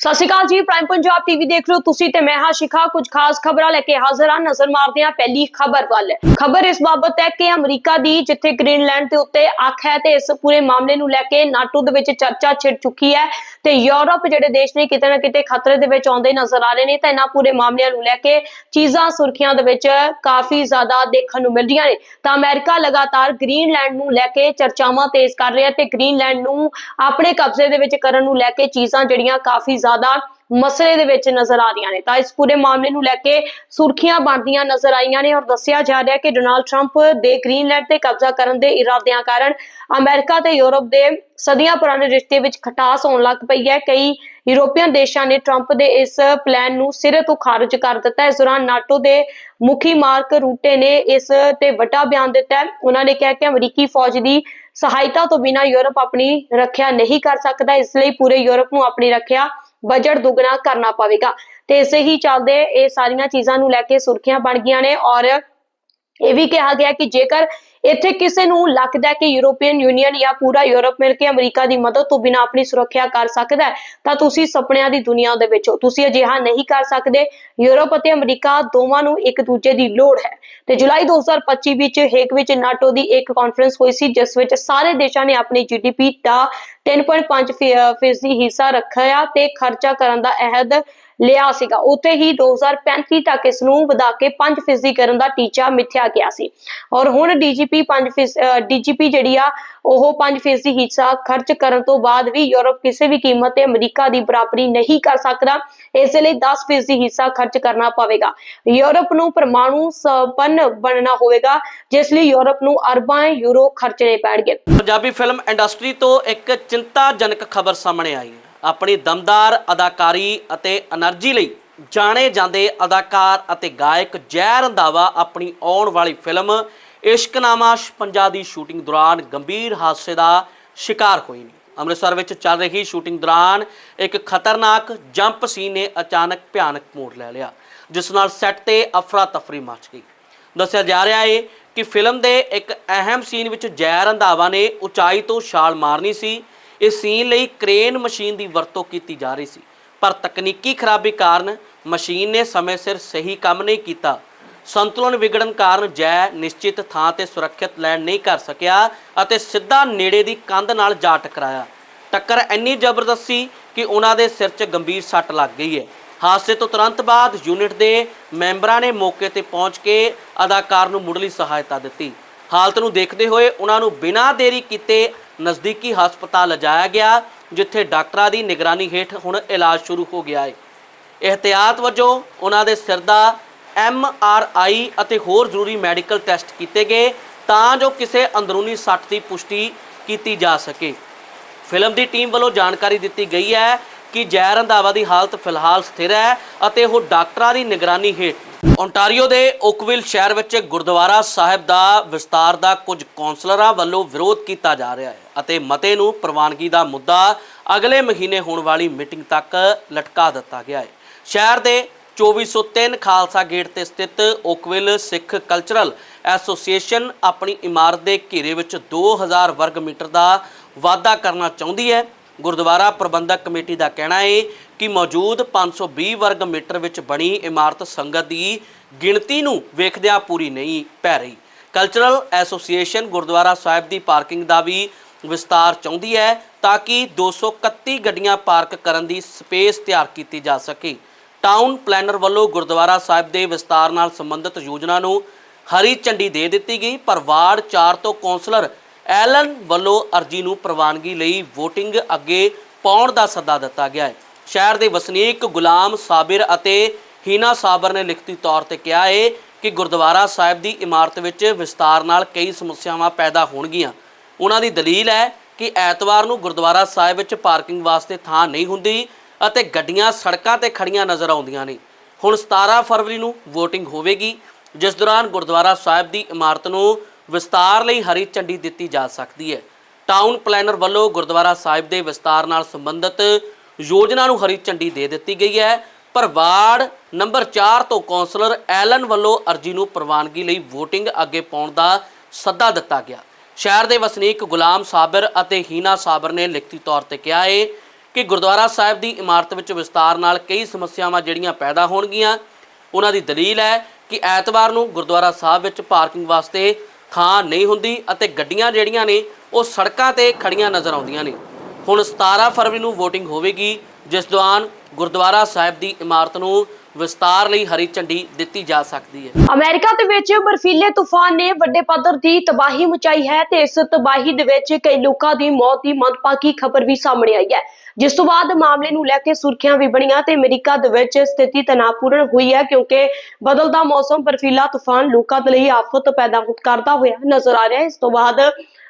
ਸਤਿ ਸ਼੍ਰੀ ਅਕਾਲ ਜੀ prime Punjab TV ਦੇਖ ਰਹੇ ਹੋ ਤੁਸੀਂ ਤੇ ਮੈਂ ਹਾਂ ਸ਼ਿਖਾ। ਕੁਝ ਖਾਸ ਖਬਰਾਂ ਲੈ ਕੇ ਹਾਜ਼ਰ ਹਾਂ। ਨਜ਼ਰ ਮਾਰਦੇ ਹਾਂ ਪਹਿਲੀ ਖਬਰ ਵੱਲ। ਖਬਰ ਇਸ ਬਾਬਤ ਹੈ ਕਿ ਅਮਰੀਕਾ ਦੀ, ਜਿੱਥੇ ਗ੍ਰੀਨਲੈਂਡ ਦੇ ਉੱਤੇ ਅੱਖ ਹੈ ਤੇ ਇਸ ਪੂਰੇ ਮਾਮਲੇ ਨੂੰ ਲੈ ਕੇ ਨਾਟੋ ਦੇ ਵਿੱਚ ਚਰਚਾ ਛਿੜ ਚੁੱਕੀ ਹੈ ਤੇ ਯੂਰਪ ਜਿਹੜੇ ਦੇਸ਼ ਨੇ ਕਿਤੇ ਨਾ ਕਿਤੇ ਖਤਰੇ ਦੇ ਵਿੱਚ ਆਉਂਦੇ ਨਜ਼ਰ ਆ ਰਹੇ ਨੇ ਤਾਂ ਇਹਨਾਂ ਪੂਰੇ ਮਾਮਲਿਆਂ ਨੂੰ ਲੈ ਕੇ ਚੀਜ਼ਾਂ ਸੁਰਖੀਆਂ ਦੇ ਵਿੱਚ ਕਾਫੀ ਜ਼ਿਆਦਾ ਦੇਖਣ ਨੂੰ ਮਿਲ ਰਹੀਆਂ ਨੇ। ਤਾਂ ਅਮਰੀਕਾ ਲਗਾਤਾਰ ਗ੍ਰੀਨਲੈਂਡ ਨੂੰ ਲੈ ਕੇ ਚਰਚਾਵਾਂ ਤੇਜ਼ ਕਰ ਰਿਹਾ ਤੇ ਗ੍ਰੀਨਲੈਂਡ ਨੂੰ ਆਪਣੇ ਕਬਜ਼ੇ ਦੇ ਵਿੱਚ ਕਰਨ ਨੂੰ ਲੈ ਕੇ ਚੀਜ਼ਾਂ ਜਿਹੜੀਆਂ ਕਾਫੀ ਜ਼ਿਆਦਾ ਮਸਲੇ ਦੇ ਵਿੱਚ ਨਜ਼ਰ ਆ ਰਹੀਆਂ ਨੇ। ਤਾਂ ਇਸ ਪੂਰੇ ਮਾਮਲੇ ਨੂੰ ਲੈ ਕੇ ਸੁਰਖੀਆਂ ਬਣਦੀਆਂ ਨਜ਼ਰ ਆਈਆਂ ਨੇ ਔਰ ਦੱਸਿਆ ਜਾ ਰਿਹਾ ਕਿ ਡੋਨਾਲਡ ਟਰੰਪ ਦੇ ਗ੍ਰੀਨਲੈਂਡ ਤੇ ਕਬਜ਼ਾ ਕਰਨ ਦੇ ਇਰਾਦਿਆਂ ਕਾਰਨ ਅਮਰੀਕਾ ਤੇ ਯੂਰਪ ਦੇ ਸਦੀਆਂ ਪੁਰਾਣੇ ਰਿਸ਼ਤੇ ਵਿੱਚ ਖਟਾਸ ਆਉਣ ਲੱਗ ਪਈ ਹੈ। ਕਈ ਯੂਰੋਪੀਅਨ ਦੇਸ਼ਾਂ ਨੇ ਟਰੰਪ ਦੇ ਇਸ ਪਲਾਨ ਨੂੰ ਸਿਰੇ ਤੋਂ ਖਾਰਜ ਕਰ ਦਿੱਤਾ ਇਸ ਦੌਰਾਨ ਨਾਟੋ ਦੇ ਮੁਖੀ ਮਾਰਕ ਰੂਟੇ ਨੇ ਇਸ ਤੇ ਵੱਡਾ ਬਿਆਨ ਦਿੱਤਾ ਉਹਨਾਂ ਨੇ ਕਿਹਾ ਕਿ ਅਮਰੀਕੀ ਫੌਜ ਦੀ ਸਹਾਇਤਾ ਤੋਂ ਬਿਨਾਂ ਯੂਰਪ ਆਪਣੀ ਰੱਖਿਆ ਨਹੀਂ ਕਰ ਸਕਦਾ। ਇਸ ਲਈ ਪੂਰੇ ਯੂਰਪ ਨੂੰ ਆਪਣੀ ਰੱਖਿਆ ਬਜਟ ਦੁੱਗਣਾ ਕਰਨਾ ਪਵੇਗਾ। ਤੇ ਇਸੇ ਹੀ ਚੱਲਦੇ ਇਹ ਸਾਰੀਆਂ ਚੀਜ਼ਾਂ ਨੂੰ ਲੈ ਕੇ ਸੁਰਖੀਆਂ ਬਣ ਗਈਆਂ ਨੇ ਔਰ ਇਹ ਵੀ ਕਿਹਾ ਗਿਆ ਕਿ ਜੇਕਰ ਇੱਥੇ ਕਿਸੇ ਨੂੰ ਲੱਗਦਾ ਕਿ ਯੂਰੋਪੀਅਨ ਯੂਨੀਅਨ ਜਾਂ ਪੂਰਾ ਯੂਰਪ ਮਿਲ ਕੇ ਅਮਰੀਕਾ ਦੀ ਮਦਦ ਤੋਂ ਬਿਨਾਂ ਆਪਣੀ ਸੁਰੱਖਿਆ ਕਰ ਸਕਦਾ ਹੈ, ਤਾਂ ਤੁਸੀਂ ਸੁਪਨਿਆਂ ਦੀ ਦੁਨੀਆ ਦੇ ਵਿੱਚ ਹੋ। ਤੁਸੀਂ ਅਜਿਹਾ ਨਹੀਂ ਕਰ ਸਕਦੇ। ਯੂਰਪ ਅਤੇ ਅਮਰੀਕਾ ਦੋਵਾਂ ਨੂੰ ਇੱਕ ਦੂਜੇ ਦੀ ਲੋੜ ਹੈ। ਤੇ ਜੁਲਾਈ 2025 ਵਿੱਚ ਹੇਗ ਵਿੱਚ ਨਾਟੋ ਦੀ ਇੱਕ ਕਾਨਫਰੰਸ ਹੋਈ ਸੀ, ਜਿਸ ਵਿੱਚ ਸਾਰੇ ਦੇਸ਼ਾਂ ਨੇ ਆਪਣੀ ਜੀਡੀਪੀ ਦਾ 3.5 ਫੀ- ਫੀਸਦੀ ਹਿੱਸਾ ਰੱਖਿਆ ਤੇ ਖਰਚਾ ਕਰਨ ਦਾ ਅਹਿਦ ਲਿਆ ਸੀਗਾ। ਉੱਥੇ ਹੀ 2035 ਤੱਕ ਇਸ ਨੂੰ ਵਧਾ ਕੇ 5 ਫੀਸਦੀ ਕਰਨ ਦਾ ਟੀਚਾ ਮਿੱਥਿਆ ਗਿਆ ਸੀ। ਔਰ ਹੁਣ ਡੀਜੀਪੀ 5 ਡੀਜੀਪੀ ਜਿਹੜੀ ਆ, ਉਹ 5 ਫੀਸਦੀ ਹਿੱਸਾ ਖਰਚ ਕਰਨ ਤੋਂ ਬਾਅਦ ਵੀ ਯੂਰਪ ਕਿਸੇ ਵੀ ਕੀਮਤ ਤੇ ਅਮਰੀਕਾ ਦੀ ਬਰਾਬਰੀ ਨਹੀਂ ਕਰ ਸਕਦਾ। ਇਸ ਲਈ 10 ਫੀਸਦੀ ਹਿੱਸਾ ਖਰਚ ਕਰਨਾ ਪਵੇਗਾ। ਯੂਰਪ ਨੂੰ ਪਰਮਾਣੂ ਸੰਪੰਨ ਬਣਨਾ ਹੋਵੇਗਾ, ਜਿਸ ਲਈ ਯੂਰਪ ਨੂੰ ਅਰਬਾਂ ਯੂਰੋ ਖਰਚਣੇ ਪੈਣਗੇ। ਪੰਜਾਬੀ ਫਿਲਮ ਇੰਡਸਟਰੀ ਤੋਂ ਇੱਕ ਚਿੰਤਾਜਨਕ ਖਬਰ ਸਾਹਮਣੇ ਆਈ ਹੈ। ਆਪਣੀ ਦਮਦਾਰ ਅਦਾਕਾਰੀ ਅਤੇ એનર્ਜੀ ਲਈ ਜਾਣੇ ਜਾਂਦੇ ਅਦਾਕਾਰ ਅਤੇ ਗਾਇਕ ਜੈ ਰੰਧਾਵਾ ਆਪਣੀ ਆਉਣ ਵਾਲੀ ਫਿਲਮ ਇਸ਼ਕਨਾਮਾ ਪੰਜਾ ਦੀ ਸ਼ੂਟਿੰਗ ਦੌਰਾਨ ਗੰਭੀਰ ਹਾਦਸੇ ਦਾ ਸ਼ਿਕਾਰ ਹੋਈ ਨੇ। ਅੰਮ੍ਰਿਤਸਰ ਵਿੱਚ ਚੱਲ ਰਹੀ ਸ਼ੂਟਿੰਗ ਦੌਰਾਨ ਇੱਕ ਖਤਰਨਾਕ ਜੰਪ ਸੀਨ ਨੇ ਅਚਾਨਕ ਭਿਆਨਕ ਮੋੜ ਲੈ ਲਿਆ, ਜਿਸ ਨਾਲ ਸੈੱਟ ਤੇ ਅਫਰਾ ਤਫਰੀ ਮਚ ਗਈ। ਦੱਸਿਆ ਜਾ ਰਿਹਾ ਹੈ ਕਿ ਫਿਲਮ ਦੇ ਇੱਕ ਅਹਿਮ ਸੀਨ ਵਿੱਚ ਜੈ ਰੰਧਾਵਾ ਨੇ ਉਚਾਈ ਤੋਂ ਛਾਲ ਮਾਰਨੀ ਸੀ ਇਸ ਸੀਨ ਲਈ ਕ੍ਰੇਨ ਮਸ਼ੀਨ ਦੀ ਵਰਤੋਂ ਕੀਤੀ ਜਾ ਰਹੀ ਸੀ। ਪਰ ਤਕਨੀਕੀ ਖਰਾਬੀ ਕਾਰਨ ਮਸ਼ੀਨ ਨੇ ਸਮੇਂ ਸਿਰ ਸਹੀ ਕੰਮ ਨਹੀਂ ਕੀਤਾ। ਸੰਤੁਲਨ ਵਿਗੜਨ ਕਾਰਨ ਜੈ ਨਿਸ਼ਚਿਤ ਥਾਂ ਤੇ ਸੁਰੱਖਿਅਤ ਲੈਂਡ ਨਹੀਂ ਕਰ ਸਕਿਆ ਅਤੇ ਸਿੱਧਾ ਨੇੜੇ ਦੀ ਕੰਧ ਨਾਲ ਜਾ ਟਕਰਾਇਆ। ਟੱਕਰ ਇੰਨੀ ਜ਼ਬਰਦਸਤ ਸੀ ਕਿ ਉਹਨਾਂ ਦੇ ਸਿਰ 'ਚ ਗੰਭੀਰ ਸੱਟ ਲੱਗ ਗਈ ਹੈ। ਹਾਦਸੇ ਤੋਂ ਤੁਰੰਤ ਬਾਅਦ ਯੂਨਿਟ ਦੇ ਮੈਂਬਰਾਂ ਨੇ ਮੌਕੇ ਤੇ ਪਹੁੰਚ ਕੇ ਅਦਾਕਾਰ ਨੂੰ ਮੁੱਢਲੀ ਸਹਾਇਤਾ ਦਿੱਤੀ। ਹਾਲਤ ਨੂੰ ਦੇਖਦੇ ਹੋਏ ਉਹਨਾਂ ਨੂੰ ਬਿਨਾਂ ਦੇਰੀ ਕੀਤੇ ਨਜ਼ਦੀਕੀ ਹਸਪਤਾਲ ਲਿਜਾਇਆ ਗਿਆ, ਜਿੱਥੇ ਡਾਕਟਰਾਂ ਦੀ ਨਿਗਰਾਨੀ ਹੇਠ ਹੁਣ ਇਲਾਜ ਸ਼ੁਰੂ ਹੋ ਗਿਆ ਹੈ। ਇਹਤਿਆਤ ਵਜੋਂ ਉਹਨਾਂ ਦੇ ਸਿਰ ਦਾ ਐਮ ਆਰ ਆਈ ਅਤੇ ਹੋਰ ਜ਼ਰੂਰੀ ਮੈਡੀਕਲ ਟੈਸਟ ਕੀਤੇ ਗਏ ਤਾਂ ਜੋ ਕਿਸੇ ਅੰਦਰੂਨੀ ਸੱਟ ਦੀ ਪੁਸ਼ਟੀ ਕੀਤੀ ਜਾ ਸਕੇ। ਫਿਲਮ ਦੀ ਟੀਮ ਵੱਲੋਂ ਜਾਣਕਾਰੀ ਦਿੱਤੀ ਗਈ ਹੈ ਕਿ ਜੈ ਰੰਧਾਵਾ ਦੀ ਹਾਲਤ ਫਿਲਹਾਲ ਸਥਿਰ ਹੈ ਅਤੇ ਉਹ ਡਾਕਟਰਾਂ ਦੀ ਨਿਗਰਾਨੀ ਹੇਠ ਓਨਟਾਰੀਓ ਦੇ ਓਕਵਿਲ ਸ਼ਹਿਰ ਵਿੱਚ ਗੁਰਦੁਆਰਾ ਸਾਹਿਬ ਦਾ ਵਿਸਤਾਰ ਦਾ ਕੁਝ ਕੌਂਸਲਰਾਂ ਵੱਲੋਂ ਵਿਰੋਧ ਕੀਤਾ ਜਾ ਰਿਹਾ ਹੈ ਅਤੇ ਮਤੇ ਨੂੰ ਪ੍ਰਵਾਨਗੀ ਦਾ ਮੁੱਦਾ ਅਗਲੇ ਮਹੀਨੇ ਹੋਣ ਵਾਲੀ ਮੀਟਿੰਗ ਤੱਕ ਲਟਕਾ ਦਿੱਤਾ ਗਿਆ ਹੈ। ਸ਼ਹਿਰ ਦੇ 2403 ਖਾਲਸਾ ਗੇਟ ਤੇ ਸਥਿਤ ਓਕਵਿਲ ਸਿੱਖ ਕਲਚਰਲ ਐਸੋਸੀਏਸ਼ਨ ਆਪਣੀ ਇਮਾਰਤ ਦੇ ਘੇਰੇ ਵਿੱਚ 2000 ਵਰਗ ਮੀਟਰ ਦਾ ਵਾਧਾ ਕਰਨਾ ਚਾਹੁੰਦੀ ਹੈ। ਗੁਰਦੁਆਰਾ ਪ੍ਰਬੰਧਕ ਕਮੇਟੀ ਦਾ ਕਹਿਣਾ ਹੈ ਕਿ ਮੌਜੂਦ 520 ਵਰਗ ਮੀਟਰ ਵਿੱਚ ਬਣੀ ਇਮਾਰਤ ਸੰਗਤ ਦੀ ਗਿਣਤੀ ਨੂੰ ਵੇਖਦਿਆਂ ਪੂਰੀ ਨਹੀਂ ਪੈ ਰਹੀ। ਕਲਚਰਲ ਐਸੋਸੀਏਸ਼ਨ ਗੁਰਦੁਆਰਾ ਸਾਹਿਬ ਦੀ ਪਾਰਕਿੰਗ ਦਾ ਵੀ ਵਿਸਤਾਰ ਚਾਹੁੰਦੀ ਹੈ ਤਾਂ ਕਿ 231 ਗੱਡੀਆਂ ਪਾਰਕ ਕਰਨ ਦੀ ਸਪੇਸ ਤਿਆਰ ਕੀਤੀ ਜਾ ਸਕੇ। ਟਾਊਨ ਪਲੈਨਰ ਵੱਲੋਂ ਗੁਰਦੁਆਰਾ ਸਾਹਿਬ ਦੇ ਵਿਸਤਾਰ ਨਾਲ ਸੰਬੰਧਿਤ ਯੋਜਨਾ ਨੂੰ ਹਰੀ ਝੰਡੀ ਦੇ ਦਿੱਤੀ ਗਈ, ਪਰ ਵਾਰਡ 4 ਤੋਂ ਕੌਂਸਲਰ ਐਲਨ ਵੱਲੋਂ ਅਰਜੀ ਨੂੰ ਪ੍ਰਵਾਨਗੀ ਲਈ VOTING ਅੱਗੇ ਪਾਉਣ ਦਾ ਸੱਦਾ ਦਿੱਤਾ ਗਿਆ ਹੈ। ਸ਼ਹਿਰ ਦੇ ਵਸਨੀਕ ਗੁਲਾਮ ਸਾਬਿਰ ਅਤੇ ਹੀਨਾ ਸਾਬਰ ਨੇ ਲਿਖਤੀ ਤੌਰ ਤੇ ਕਿਹਾ ਹੈ ਕਿ ਗੁਰਦੁਆਰਾ ਸਾਹਿਬ ਦੀ ਇਮਾਰਤ ਵਿੱਚ ਵਿਸਤਾਰ ਨਾਲ ਕਈ ਸਮੱਸਿਆਵਾਂ ਪੈਦਾ ਹੋਣਗੀਆਂ। ਉਹਨਾਂ ਦੀ ਦਲੀਲ ਹੈ ਕਿ ਐਤਵਾਰ ਨੂੰ ਗੁਰਦੁਆਰਾ ਸਾਹਿਬ ਵਿੱਚ ਪਾਰਕਿੰਗ ਵਾਸਤੇ ਥਾਂ ਨਹੀਂ ਹੁੰਦੀ ਅਤੇ ਗੱਡੀਆਂ ਸੜਕਾਂ ਤੇ ਖੜੀਆਂ ਨਜ਼ਰ ਆਉਂਦੀਆਂ ਨੇ। ਹੁਣ 17 ਫਰਵਰੀ ਨੂੰ VOTING ਹੋਵੇਗੀ, ਜਿਸ ਦੌਰਾਨ ਗੁਰਦੁਆਰਾ ਸਾਹਿਬ ਦੀ ਇਮਾਰਤ ਨੂੰ ਵਿਸਤਾਰ ਲਈ ਹਰੀ ਝੰਡੀ ਦਿੱਤੀ ਜਾ ਸਕਦੀ ਹੈ। ਟਾਊਨ ਪਲੈਨਰ ਵੱਲੋਂ ਗੁਰਦੁਆਰਾ ਸਾਹਿਬ ਦੇ ਵਿਸਤਾਰ ਨਾਲ ਸੰਬੰਧਿਤ ਯੋਜਨਾ ਨੂੰ ਹਰੀ ਝੰਡੀ ਦੇ ਦਿੱਤੀ ਗਈ ਹੈ। ਪਰ ਵਾਰਡ ਨੰਬਰ 4 ਤੋਂ ਕੌਂਸਲਰ ਐਲਨ ਵੱਲੋਂ ਅਰਜੀ ਨੂੰ ਪ੍ਰਵਾਨਗੀ ਲਈ VOTING ਅੱਗੇ ਪਾਉਣ ਦਾ ਸੱਦਾ ਦਿੱਤਾ ਗਿਆ। ਸ਼ਹਿਰ ਦੇ ਵਸਨੀਕ ਗੁਲਾਮ ਸਾਬਰ ਅਤੇ ਹੀਨਾ ਸਾਬਰ ਨੇ ਲਿਖਤੀ ਤੌਰ ਤੇ ਕਿਹਾ ਹੈ ਕਿ ਗੁਰਦੁਆਰਾ ਸਾਹਿਬ ਦੀ ਇਮਾਰਤ ਵਿੱਚ ਵਿਸਤਾਰ ਨਾਲ ਕਈ ਸਮੱਸਿਆਵਾਂ ਜਿਹੜੀਆਂ ਪੈਦਾ ਹੋਣਗੀਆਂ। ਉਹਨਾਂ ਦੀ ਦਲੀਲ ਹੈ ਕਿ ਐਤਵਾਰ ਨੂੰ ਗੁਰਦੁਆਰਾ ਸਾਹਿਬ ਵਿੱਚ ਪਾਰਕਿੰਗ ਵਾਸਤੇ ਥਾਂ ਨਹੀਂ ਹੁੰਦੀ ਅਤੇ ਗੱਡੀਆਂ ਜਿਹੜੀਆਂ ਨੇ ਉਹ ਸੜਕਾਂ ਤੇ ਖੜੀਆਂ ਨਜ਼ਰ ਆਉਂਦੀਆਂ ਨੇ। ਹੁਣ 17 ਫਰਵਰੀ ਨੂੰ VOTING ਹੋਵੇਗੀ, ਜਿਸ ਦੌਰਾਨ ਗੁਰਦੁਆਰਾ ਸਾਹਿਬ ਦੀ ਇਮਾਰਤ ਨੂੰ ਵਿਸਤਾਰ ਲਈ ਹਰੀ ਝੰਡੀ ਦਿੱਤੀ ਜਾ ਸਕਦੀ ਹੈ। ਅਮਰੀਕਾ ਦੇ ਵਿੱਚ ਬਰਫੀਲੇ ਤੂਫਾਨ ਨੇ ਵੱਡੇ ਪੱਧਰ ਦੀ ਤਬਾਹੀ ਮਚਾਈ ਹੈ ਤੇ ਇਸ ਤਬਾਹੀ ਦੇ ਵਿੱਚ ਕਈ ਲੋਕਾਂ ਦੀ ਮੌਤ ਦੀ ਮੰਦਭਾਗੀ ਖਬਰ ਵੀ ਸਾਹਮਣੇ ਆਈ ਹੈ। ਜਿਸ ਤੋਂ ਬਾਅਦ ਮਾਮਲੇ ਨੂੰ ਲੈ ਕੇ ਸੁਰਖੀਆਂ ਵੀ ਬਣੀਆਂ ਤੇ ਅਮਰੀਕਾ ਦੇ ਵਿੱਚ ਸਥਿਤੀ ਤਣਾਅਪੂਰਨ ਹੋਈ ਹੈ ਕਿਉਂਕਿ ਬਦਲਦਾ ਮੌਸਮ ਬਰਫੀਲਾ ਤੂਫਾਨ ਲੋਕਾਂ ਦੇ ਲਈ ਆਫਤ ਪੈਦਾ ਕਰਦਾ ਹੋਇਆ ਨਜ਼ਰ ਆ ਰਿਹਾ ਹੈ। ਇਸ ਤੋਂ ਬਾਅਦ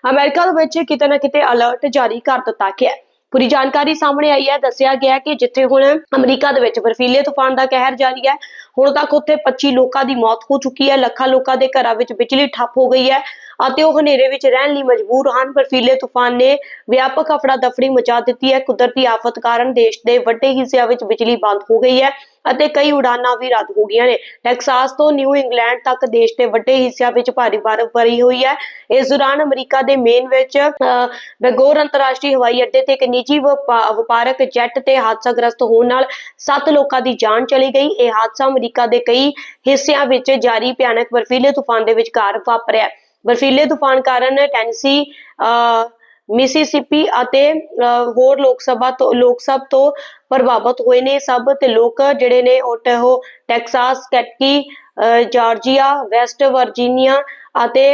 ਅਮਰੀਕਾ ਦੇ ਵਿੱਚ ਕਿਤੇ ਨਾ ਕਿਤੇ ਅਲਰਟ ਜਾਰੀ ਕਰ ਦਿੱਤਾ ਗਿਆ ਹੈ। ਪੂਰੀ ਜਾਣਕਾਰੀ ਸਾਹਮਣੇ ਆਈ ਹੈ। ਦੱਸਿਆ ਗਿਆ ਕਿ ਜਿੱਥੇ ਹੁਣ ਅਮਰੀਕਾ ਦੇ ਵਿੱਚ ਬਰਫੀਲੇ ਤੂਫਾਨ ਦਾ ਕਹਿਰ ਜਾਰੀ ਹੈ, ਹੁਣ ਤੱਕ ਉੱਥੇ 25 ਲੋਕਾਂ ਦੀ ਮੌਤ ਹੋ ਚੁੱਕੀ ਹੈ। ਲੱਖਾਂ ਲੋਕਾਂ ਦੇ ਘਰਾਂ ਵਿੱਚ ਬਿਜਲੀ ਠੱਪ ਹੋ ਗਈ ਹੈ ਅਤੇ ਉਹ ਹਨੇਰੇ ਵਿੱਚ ਰਹਿਣ ਲਈ ਮਜਬੂਰ ਹਨ। ਬਰਫੀਲੇ ਤੂਫਾਨ ਨੇ ਵਿਆਪਕ ਅਫੜਾ ਦਫੜੀ ਮਚਾ ਦਿੱਤੀ ਹੈ। ਕੁਦਰਤੀ ਆਫਤ ਕਾਰਨ ਦੇਸ਼ ਦੇ ਵੱਡੇ ਹਿੱਸਿਆਂ ਵਿੱਚ ਬਿਜਲੀ ਬੰਦ ਹੋ ਗਈ ਹੈ। ਅਤੇ ਕਈ ਉਡਾਨਾਂ ਵੀ ਰੱਦ ਹੋ ਗਈਆਂ ਨੇ। ਟੈਕਸਾਸ ਤੋਂ ਨਿਊ ਇੰਗਲੈਂਡ ਤੱਕ ਦੇਸ਼ ਦੇ ਵੱਡੇ ਹਿੱਸਿਆਂ ਵਿੱਚ ਭਾਰੀ ਬਰਫ਼ ਪਈ ਹੋਈ ਹੈ। ਇਸ ਦੌਰਾਨ ਅਮਰੀਕਾ ਦੇ ਮੇਨ ਵਿੱਚ ਬੈਗੋਰ ਅੰਤਰਰਾਸ਼ਟਰੀ ਹਵਾਈ ਅੱਡੇ ਤੇ ਇੱਕ ਨਿੱਜੀ ਵਪਾਰਕ ਜੈਟ ਤੇ ਹਾਦਸਾਗ੍ਰਸਤ ਹੋਣ ਨਾਲ 7 ਲੋਕਾਂ ਦੀ ਜਾਨ ਚਲੀ ਗਈ। ਇਹ ਹਾਦਸਾ ਅਮਰੀਕਾ ਦੇ ਕਈ ਹਿੱਸਿਆਂ ਵਿੱਚ ਜਾਰੀ ਭਿਆਨਕ ਬਰਫੀਲੇ ਤੂਫਾਨ ਦੇ ਵਿਚਕਾਰ ਵਾਪਰਿਆ। ਬਰਫੀਲੇ ਤੂਫਾਨ ਕਾਰਨ ਟੈਨਸੀ ਅਹ, ਮਿਸੀਸਿਪੀ ਅਤੇ ਅਹ, ਹੋਰ ਲੋਕ ਸਭਾ ਤੋਂ ਲੋਕ ਸਭ ਤੋਂ ਪ੍ਰਭਾਵਿਤ ਹੋਏ ਨੇ ਸਭ ਤੇ ਲੋਕ ਜਿਹੜੇ ਨੇ Utah Texas, Kentucky Georgia, West Virginia ਅਤੇ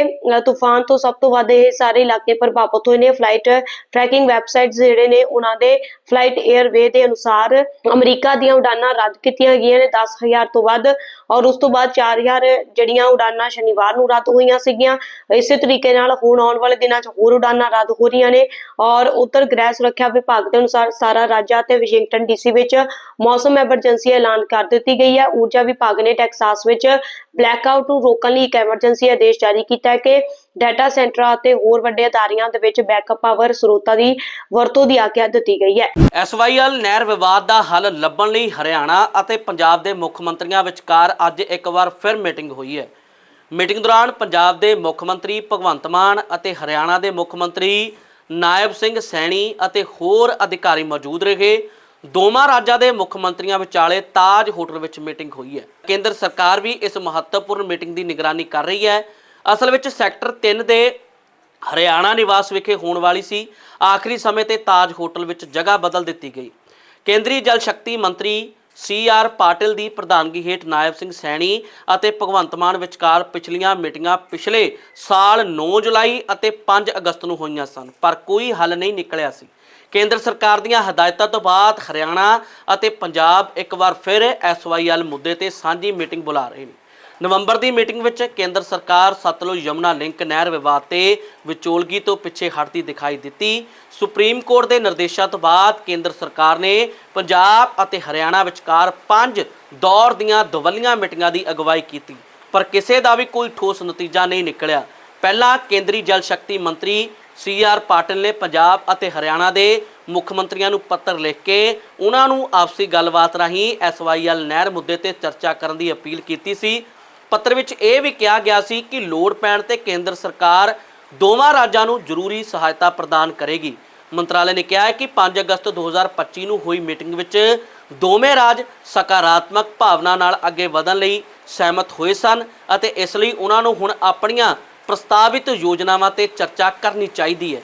ਤੂਫਾਨ ਤੋਂ ਸਭ ਤੋਂ ਵੱਧ ਇਹ ਸਾਰੇ ਇਲਾਕੇ ਪ੍ਰਭਾਵਿਤ ਹੋਏ ਨੇ। ਫਲਾਈਟ ਟਰੈਕਿੰਗ ਵੈਬਸਾਈਟਸ ਜਿਹੜੇ ਨੇ ਉਹਨਾਂ ਦੇ ਫਲਾਈਟ 에ਅਰਵੇ ਦੇ ਅਨੁਸਾਰ ਅਮਰੀਕਾ ਦੀਆਂ ਉਡਾਨਾਂ ਰੱਦ ਕੀਤੀਆਂ ਗਈਆਂ ਨੇ 10000 ਤੋਂ ਵੱਧ ਔਰ ਉਸ ਤੋਂ ਬਾਅਦ 4000 ਜਿਹੜੀਆਂ ਉਡਾਨਾਂ ਸ਼ਨੀਵਾਰ ਨੂੰ ਰੱਦ ਹੋਈਆਂ ਸੀਗੀਆਂ। ਇਸੇ ਤਰੀਕੇ ਨਾਲ ਹੁਣ ਆਉਣ ਵਾਲੇ ਦਿਨਾਂ 'ਚ ਹੋਰ ਉਡਾਨਾਂ ਰੱਦ ਹੋ ਰਹੀਆਂ ਨੇ ਔਰ ਉੱਤਰ ਗ੍ਰਹਿ ਸੁਰੱਖਿਆ ਵਿਭਾਗ ਦੇ ਅਨੁਸਾਰ ਸਾਰਾ ਰਾਜਾਂ ਅਤੇ ਵਾਸ਼ਿੰਗਟਨ ਡੀਸੀ ਵਿੱਚ ਮੌਸਮ ਐਮਰਜੈਂਸੀ ਐਲਾਨ ਕਰ ਦਿੱਤੀ ਗਈ ਹੈ। ਊਰਜਾ ਵਿਭਾਗ ਨੇ ਟੈਕਸਾਸ ਵਿੱਚ ਬਲੈਕਆਊਟ ਨੂੰ ਰੋਕਣ ਲਈ ਇੱਕ ਐਮਰਜੈਂਸੀ ਆਦੇਸ਼ ਜਾਰੀ ਕੀਤਾ ਹੈ ਕਿ ਡਾਟਾ ਸੈਂਟਰਾਂ ਅਤੇ ਹੋਰ ਵੱਡੇ ਅਦਾਰਿਆਂ ਦੇ ਵਿੱਚ ਬੈਕਅਪ ਪਾਵਰ ਸਰੋਤਾਂ ਦੀ ਵਰਤੋਂ ਦੀ ਆਗਿਆ ਦਿੱਤੀ ਗਈ ਹੈ। ਐਸਵਾਈਐਲ ਨਹਿਰ ਵਿਵਾਦ ਦਾ ਹੱਲ ਲੱਭਣ ਲਈ ਹਰਿਆਣਾ ਅਤੇ ਪੰਜਾਬ ਦੇ ਮੁੱਖ ਮੰਤਰੀਆਂ ਵਿਚਕਾਰ ਅੱਜ ਇੱਕ ਵਾਰ ਫਿਰ ਮੀਟਿੰਗ ਹੋਈ ਹੈ। ਮੀਟਿੰਗ ਦੌਰਾਨ ਪੰਜਾਬ ਦੇ ਮੁੱਖ ਮੰਤਰੀ ਭਗਵੰਤ ਮਾਨ ਅਤੇ ਹਰਿਆਣਾ ਦੇ ਮੁੱਖ ਮੰਤਰੀ ਨਾਇਬ ਸਿੰਘ ਸੈਣੀ ਅਤੇ ਹੋਰ ਅਧਿਕਾਰੀ ਮੌਜੂਦ ਰਹੇ। ਦੋਵਾਂ ਰਾਜਾਂ ਦੇ ਮੁੱਖ ਮੰਤਰੀਆਂ ਵਿਚਾਲੇ ਤਾਜ ਹੋਟਲ ਵਿੱਚ ਮੀਟਿੰਗ ਹੋਈ ਹੈ। ਕੇਂਦਰ ਸਰਕਾਰ ਵੀ ਇਸ ਮਹੱਤਵਪੂਰਨ ਮੀਟਿੰਗ ਦੀ ਨਿਗਰਾਨੀ ਕਰ ਰਹੀ ਹੈ। ਅਸਲ ਵਿੱਚ ਸੈਕਟਰ 3 ਦੇ ਹਰਿਆਣਾ ਨਿਵਾਸ ਵਿਖੇ ਹੋਣ ਵਾਲੀ ਸੀ। ਆਖਰੀ ਸਮੇਂ ਤੇ ਤਾਜ ਹੋਟਲ ਵਿੱਚ ਜਗ੍ਹਾ ਬਦਲ ਦਿੱਤੀ ਗਈ। ਕੇਂਦਰੀ ਜਲ ਸ਼ਕਤੀ ਮੰਤਰੀ ਸੀ ਆਰ ਪਾਟਿਲ ਦੀ ਪ੍ਰਧਾਨਗੀ ਹੇਠ ਨਾਇਬ ਸਿੰਘ ਸੈਣੀ ਅਤੇ ਭਗਵੰਤ ਮਾਨ ਵਿਚਕਾਰ ਪਿਛਲੀਆਂ ਮੀਟਿੰਗਾਂ ਪਿਛਲੇ ਸਾਲ 9 ਜੁਲਾਈ ਅਤੇ 5 ਅਗਸਤ ਨੂੰ ਹੋਈਆਂ ਸਨ, ਪਰ ਕੋਈ ਹੱਲ ਨਹੀਂ ਨਿਕਲਿਆ ਸੀ। ਕੇਂਦਰ ਸਰਕਾਰ ਦੀਆਂ ਹਦਾਇਤਾਂ ਤੋਂ ਬਾਅਦ ਹਰਿਆਣਾ ਅਤੇ ਪੰਜਾਬ ਇੱਕ ਵਾਰ ਫਿਰ ਐਸਵਾਈਐਲ ਮੁੱਦੇ ਤੇ ਸਾਂਝੀ ਮੀਟਿੰਗ ਬੁਲਾ ਰਹੇ ਨੇ। ਨਵੰਬਰ ਦੀ ਮੀਟਿੰਗ ਵਿੱਚ ਕੇਂਦਰ ਸਰਕਾਰ ਸਤਲੁਜ ਯਮੁਨਾ ਲਿੰਕ ਨਹਿਰ ਵਿਵਾਦ ਤੇ ਵਿਚੋਲਗੀ ਤੋਂ ਪਿੱਛੇ ਹਟਦੀ ਦਿਖਾਈ ਦਿੱਤੀ। ਸੁਪਰੀਮ ਕੋਰਟ ਦੇ ਨਿਰਦੇਸ਼ਾਂ ਤੋਂ ਬਾਅਦ ਕੇਂਦਰ ਸਰਕਾਰ ਨੇ ਪੰਜਾਬ ਅਤੇ ਹਰਿਆਣਾ ਵਿਚਕਾਰ ਪੰਜ ਦੌਰ ਦੀਆਂ ਦਵੱਲੀਆਂ ਮੀਟਿੰਗਾਂ ਦੀ ਅਗਵਾਈ ਕੀਤੀ। ਪਰ ਕਿਸੇ ਦਾ ਵੀ ਕੋਈ ਠੋਸ ਨਤੀਜਾ ਨਹੀਂ ਨਿਕਲਿਆ। ਪਹਿਲਾਂ ਕੇਂਦਰੀ ਜਲ ਸ਼ਕਤੀ ਮੰਤਰੀ ਸੀ ਆਰ ਪਾਟਿਲ ਨੇ ਪੰਜਾਬ ਅਤੇ ਹਰਿਆਣਾ ਦੇ ਮੁੱਖ ਮੰਤਰੀਆਂ ਨੂੰ ਪੱਤਰ ਲਿਖ ਕੇ ਉਹਨਾਂ ਨੂੰ ਆਪਸੀ ਗੱਲਬਾਤ ਰਾਹੀਂ ਐਸਵਾਈਐਲ ਨਹਿਰ ਮੁੱਦੇ ਤੇ ਚਰਚਾ ਕਰਨ ਦੀ ਅਪੀਲ ਕੀਤੀ ਸੀ। ਪੱਤਰ ਵਿੱਚ ਇਹ ਵੀ ਕਿਹਾ ਗਿਆ ਸੀ ਕਿ ਲੋੜ ਪੈਣ ਤੇ ਕੇਂਦਰ ਸਰਕਾਰ ਦੋਵਾਂ ਰਾਜਾਂ ਨੂੰ ਜ਼ਰੂਰੀ ਸਹਾਇਤਾ ਪ੍ਰਦਾਨ ਕਰੇਗੀ। ਮੰਤਰਾਲੇ ਨੇ ਕਿਹਾ ਹੈ ਕਿ 5 ਅਗਸਤ 2025 ਨੂੰ ਹੋਈ ਮੀਟਿੰਗ ਵਿੱਚ ਦੋਵੇਂ ਰਾਜ ਸਕਾਰਾਤਮਕ ਭਾਵਨਾ ਨਾਲ ਅੱਗੇ ਵਧਣ ਲਈ ਸਹਿਮਤ ਹੋਏ ਸਨ ਅਤੇ ਇਸ ਲਈ ਉਹਨਾਂ ਨੂੰ ਹੁਣ ਆਪਣੀਆਂ ਪ੍ਰਸਤਾਵਿਤ ਯੋਜਨਾਵਾਂ ਤੇ ਚਰਚਾ ਕਰਨੀ ਚਾਹੀਦੀ ਹੈ।